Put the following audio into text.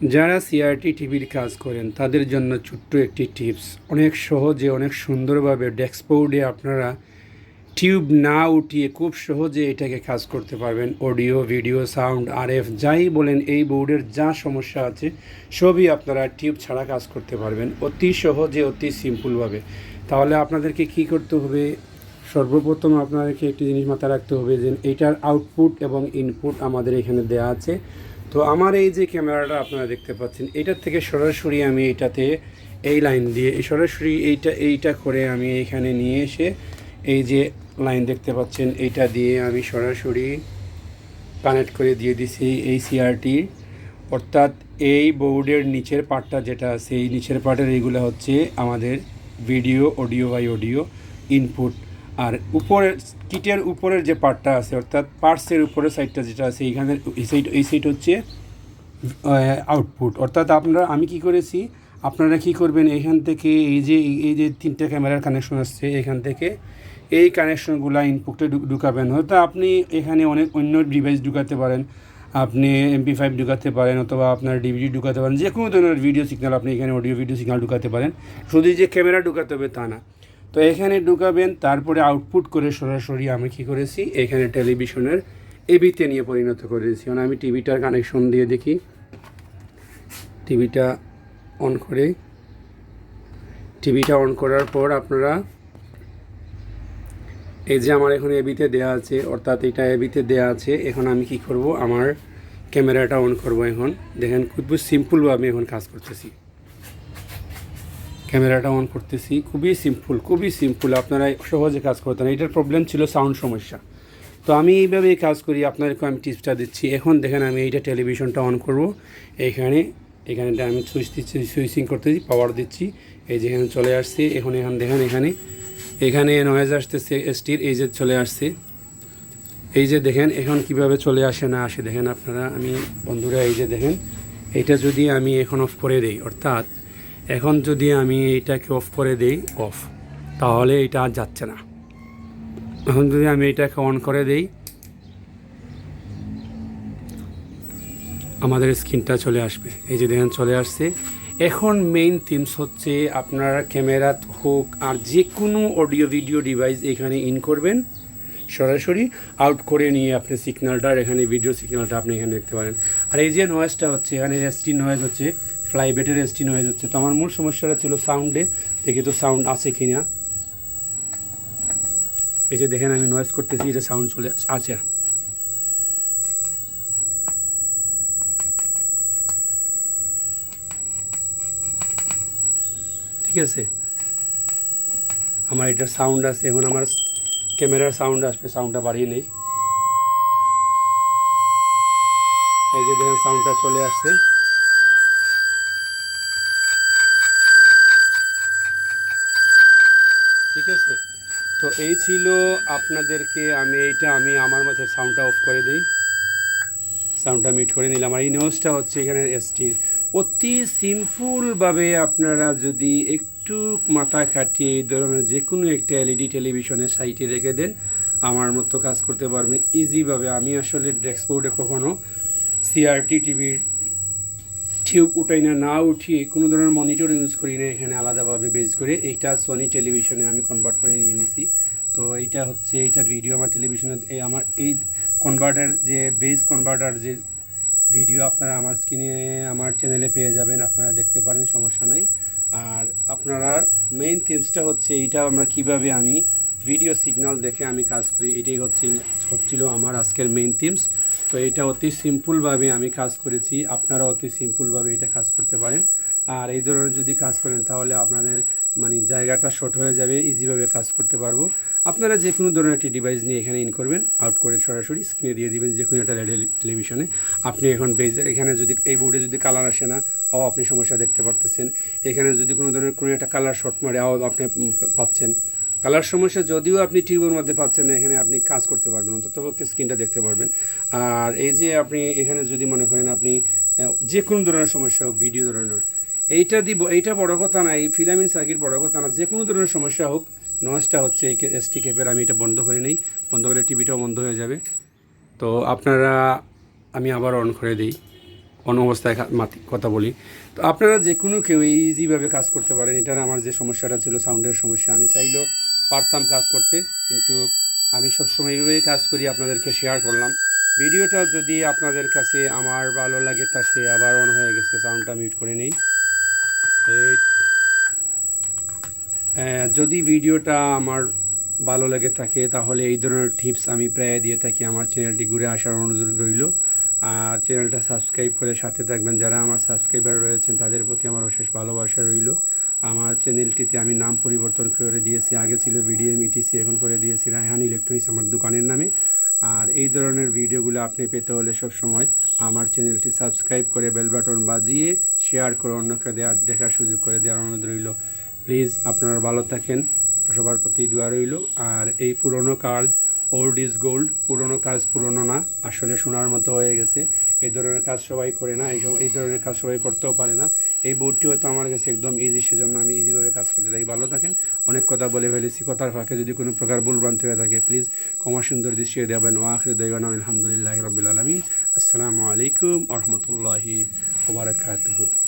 যারা সিআরটি টিভির কাজ করেন, তাদের জন্য ছোট্ট একটি টিপস। অনেক সহজে, অনেক সুন্দরভাবে ডেস্কবোর্ডে আপনারা টিউব না উঠিয়ে খুব সহজে এটাকে কাজ করতে পারবেন। Audio, video, sound R F যাই বলেন, এই বোর্ডের যা সমস্যা আছে, সবই আপনারা টিউব ছাড়া কাজ করতে পারবেন। অতি সহজে, অতি সিম্পলভাবে। তাহলে আপনাদেরকে কি করতে হবে? সর্বপ্রথম আপনাদেরকে একটি জিনিস মাথায় রাখতে হবে যে এইটার আউটপুট এবং ইনপুট আমাদের এখানে দেওয়া আছে। তো আমার এই যে ক্যামেরাটা আপনারা দেখতে পাচ্ছেন, এটার থেকে সরাসরি আমি এটাতে এই লাইন দিয়ে সরাসরি এইটা এইটা করে আমি এখানে নিয়ে এসে এই যে লাইন দেখতে পাচ্ছেন, এইটা দিয়ে আমি সরাসরি কানেক্ট করে দিয়ে দিছি এই সিআরটি অর্থাৎ এই বোর্ডের নিচের পার্টটা যেটা আছে, এই নিচের পার্টের এইগুলো হচ্ছে আমাদের video, audio by audio, input. আর উপরের কিটের উপরের যে পার্টটা আছে, অর্থাৎ পার্টসের উপরের সাইডটা যেটা আছে, এইখানে এই সাইড এই সাইড হচ্ছে আউটপুট অর্থাৎ আপনারা, আমি কি করেছি, আপনারা কি করবেন এখান থেকে এই যে এই যে তিনটে ক্যামেরার কানেকশন আসছে এখান থেকে এই কানেকশনগুলো ইনপুটে ঢুকাবেন। হয়তো আপনি এখানে অনেক অন্য ডিভাইস ঢুকাতে পারেন, আপনি এমপি ফাইভ ঢুকাতে পারেন, অথবা আপনার ডিভিডি ঢুকাতে পারেন যে কোনো ধরনের ভিডিও সিগন্যাল আপনি এখানে অডিও ভিডিও সিগন্যাল ঢুকাতে পারেন। শুধু যে ক্যামেরা ঢুকাতে হবে তা না। তো এখানে ঢুকাবেন, তারপরে আউটপুট করে সরাসরি আমি কি করেছি, এখানে টেলিভিশনের এবিতে নিয়ে পরিণত করেছি। কারণ আমি টিভিটার কানেকশন দিয়ে দেখি। টিভিটা অন করে টিভিটা অন করার পর আপনারা এই যে আমার এখন এবিতে দেয়া আছে, অর্থাৎ এটা এবিতে দেয়া আছে, এখন আমি কি করব, আমার ক্যামেরাটা অন করব এখন। দেখেন খুব সিম্পলভাবে এখন কাজ করতেছি। ক্যামেরাটা অন করতেছি। খুবই সিম্পল খুবই সিম্পল আপনারা সহজে কাজ করতেন এটার প্রবলেম ছিল সাউন্ড সমস্যা। তো আমি এইভাবেই কাজ করি। আপনাদেরকে আমি টিপসটা দিচ্ছি। এখন দেখেন আমি এইটা টেলিভিশনটা অন করব। এইখানে এখানে আমি সুইচ দিচ্ছি সুইচিং করতেছি পাওয়ার দিচ্ছি। এই যে এখানে চলে আসছে। এখন এখানে, দেখেন এখানে। এখানে নয়েজ আসতেছে এসটির এই যে চলে আসছে। এই যে দেখেন, এখন কীভাবে চলে আসে না আসে। দেখেন আপনারা, আমি বন্ধুরা, এই যে দেখেন। এটা যদি আমি এখন অফ করে দেই, অর্থাৎ এখন যদি আমি এইটাকে অফ করে দেই অফ তাহলে এটা আর যাচ্ছে না। এখন যদি আমি এটাকে অন করে দেই, আমাদের স্ক্রিনটা চলে আসবে। এই যে দেখেন, চলে আসছে। এখন মেইন থিমস হচ্ছে আপনারা ক্যামেরা হোক আর যে কোনো অডিও ভিডিও ডিভাইস এখানে ইন করবেন, সরাসরি আউট করে নিয়ে আপনি সিগন্যালটার এখানে ভিডিও সিগন্যালটা আপনি এখানে দেখতে পারেন। আর এই যে নয়েজটা হচ্ছে, এখানে এসটি নয়েজ হচ্ছে ফ্লাইবেটের এসটি হয়ে যাচ্ছে। তো আমার মূল সমস্যাটা ছিল সাউন্ডে, দেখি তো সাউন্ড আছে কি না এই যে দেখেন আমি নয়েজ করতেছি, এটা সাউন্ড চলে আছে। ঠিক আছে? আমার এটা সাউন্ড আছে, এখন আমার ক্যামেরার সাউন্ড আসবে, সাউন্ডটা বাড়িয়ে নেই। এই যে দেখেন সাউন্ডটা চলে আসছে ঠিক আছে তো এই ছিল আপনাদেরকে আমি, এইটা আমি আমার মধ্যে সাউন্ডটা অফ করে দিই। সাউন্ডটা মিট করে নিলাম। আর এই নিউজটা হচ্ছে এখানে এসটির অতি সিম্পলভাবে আপনারা যদি একটু মাথা খাটিয়ে এই ধরনের যে কোনো একটা এলইডি টেলিভিশনের সাইটে রেখে দেন, আমার মতো কাজ করতে পারবেন। ইজিভাবে আমি আসলে ডেস্কবোর্ডে কখনো সিআরটি টিভির টিউব উঠাই না না উঠিয়ে কোনো ধরনের মনিটর ইউজ করি না, এখানে আলাদাভাবে বেস করে। এইটা সনি টেলিভিশনে আমি কনভার্ট করে নিয়ে নিছি। তো এইটা হচ্ছে, এইটার ভিডিও আমার টেলিভিশনে আমার, এই কনভার্টার যে বেজ কনভার্টার যে ভিডিও আপনারা আমার স্ক্রিনে আমার চ্যানেলে পেয়ে যাবেন, আপনারা দেখতে পারেন, সমস্যা নাই। আর আপনারা মেইন থিমসটা হচ্ছে, এইটা আমরা কীভাবে আমি ভিডিও সিগন্যাল দেখে আমি কাজ করি, এটাই হচ্ছে, হচ্ছিল আমার আজকের মেইন থিমস তো এটা অতি সিম্পলভাবে আমি কাজ করেছি। আপনারা অতি সিম্পলভাবে এটা কাজ করতে পারেন। আর এই ধরনের যদি কাজ করেন, তাহলে আপনাদের মানে জায়গাটা শর্ট হয়ে যাবে ইজিভাবে কাজ করতে পারব। আপনারা যে কোনো ধরনের একটি ডিভাইস নিয়ে এখানে ইন করবেন আউট করে সরাসরি স্ক্রিনে দিয়ে দিবেন যে কোনো একটা টেলিভিশনে আপনি এখন বেজ এখানে যদি, এই বোর্ডে যদি কালার আসে না, আও আপনি সমস্যা দেখতে পারতেছেন। এখানে যদি কোনো ধরনের, কোনো একটা কালার শর্ট মারে, আও আপনি পাচ্ছেন। কালার সমস্যা যদিও আপনি টিউবের মধ্যে পাচ্ছেন না, এখানে আপনি কাজ করতে পারবেন অন্তত পক্ষে স্ক্রিনটা দেখতে পারবেন। আর এই যে আপনি এখানে যদি মনে করেন আপনি যে কোনো ধরনের সমস্যা হোক ভিডিও ধরনের, এইটা দিব, এইটা বড় কথা না, এই ফিলামিন সার্কিট বড় কথা না যে কোনো ধরনের সমস্যা হোক নয়েজটা হচ্ছে এই এসটি ক্যাপের আমি এটা বন্ধ করে নিই, বন্ধ করলে টিভিটাও বন্ধ হয়ে যাবে। তো আপনারা, আমি আবার অন করে দিই অন্য অবস্থায় কথা বলি। তো আপনারা যে কোনো কেউ ইজিভাবে কাজ করতে পারেন এটার আমার যে সমস্যাটা ছিল সাউন্ডের সমস্যা, আমি চাইলেও পারতাম কাজ করতে, কিন্তু আমি সবসময় এইভাবেই কাজ করি, আপনাদেরকে শেয়ার করলাম। ভিডিওটা যদি আপনাদের কাছে আমার ভালো লাগে তাকে আবার অন হয়ে গেছে সাউন্ডটা মিউট করে নেই। যদি ভিডিওটা আমার ভালো লাগে থাকে, তাহলে এই ধরনের টিপস আমি প্রায় দিয়ে থাকি। আমার চ্যানেলটি ঘুরে আসার অনুরোধ রইল। আর চ্যানেলটা সাবস্ক্রাইব করে সাথে থাকবেন। যারা আমার সাবস্ক্রাইবার রয়েছেন, তাদের প্রতি আমার অশেষ ভালোবাসা রইল। আমার চ্যানেলটিতে আমি নাম পরিবর্তন করে দিয়েছি। আগে ছিল ভিডিএম ইটিসি এখন করে দিয়েছি রায়হান ইলেকট্রনিক্স আমার দোকানের নামে। আর এই ধরনের ভিডিওগুলো আপনি পেতে হলে সব সময় আমার চ্যানেলটি সাবস্ক্রাইব করে বেল বাটন বাজিয়ে শেয়ার করে অন্যকে দেওয়ার দেখার সুযোগ করে দেওয়ার অনুরোধ রইল। প্লিজ আপনারা ভালো থাকেন, সবার প্রতি দোয়া রইল। আর এই পুরনো কাজ ওল্ড ইজ গোল্ড পুরনো কাজ পুরনো না, আসলে শোনার মতো হয়ে গেছে। এই ধরনের কাজ সবাই করে না, এই এই ধরনের কাজ সবাই করতেও পারে না। এই বোর্ডটি হয়তো আমার কাছে একদম ইজি সেজন্য আমি ইজিভাবে কাজ করতে থাকি। ভালো থাকেন, অনেক কথা বলে ফেলেছি, কথার ফাঁকে যদি কোনো প্রকার ভুলভ্রান্তি হয়ে থাকে প্লিজ ক্ষমা সুন্দর দৃষ্টিয়ে দেবেন। ও দেবান আলহামদুলিল্লাহ রবিল আলমিন। আসসালামু আলাইকুম আহমতুল্লাহি ওবরাকাতুহু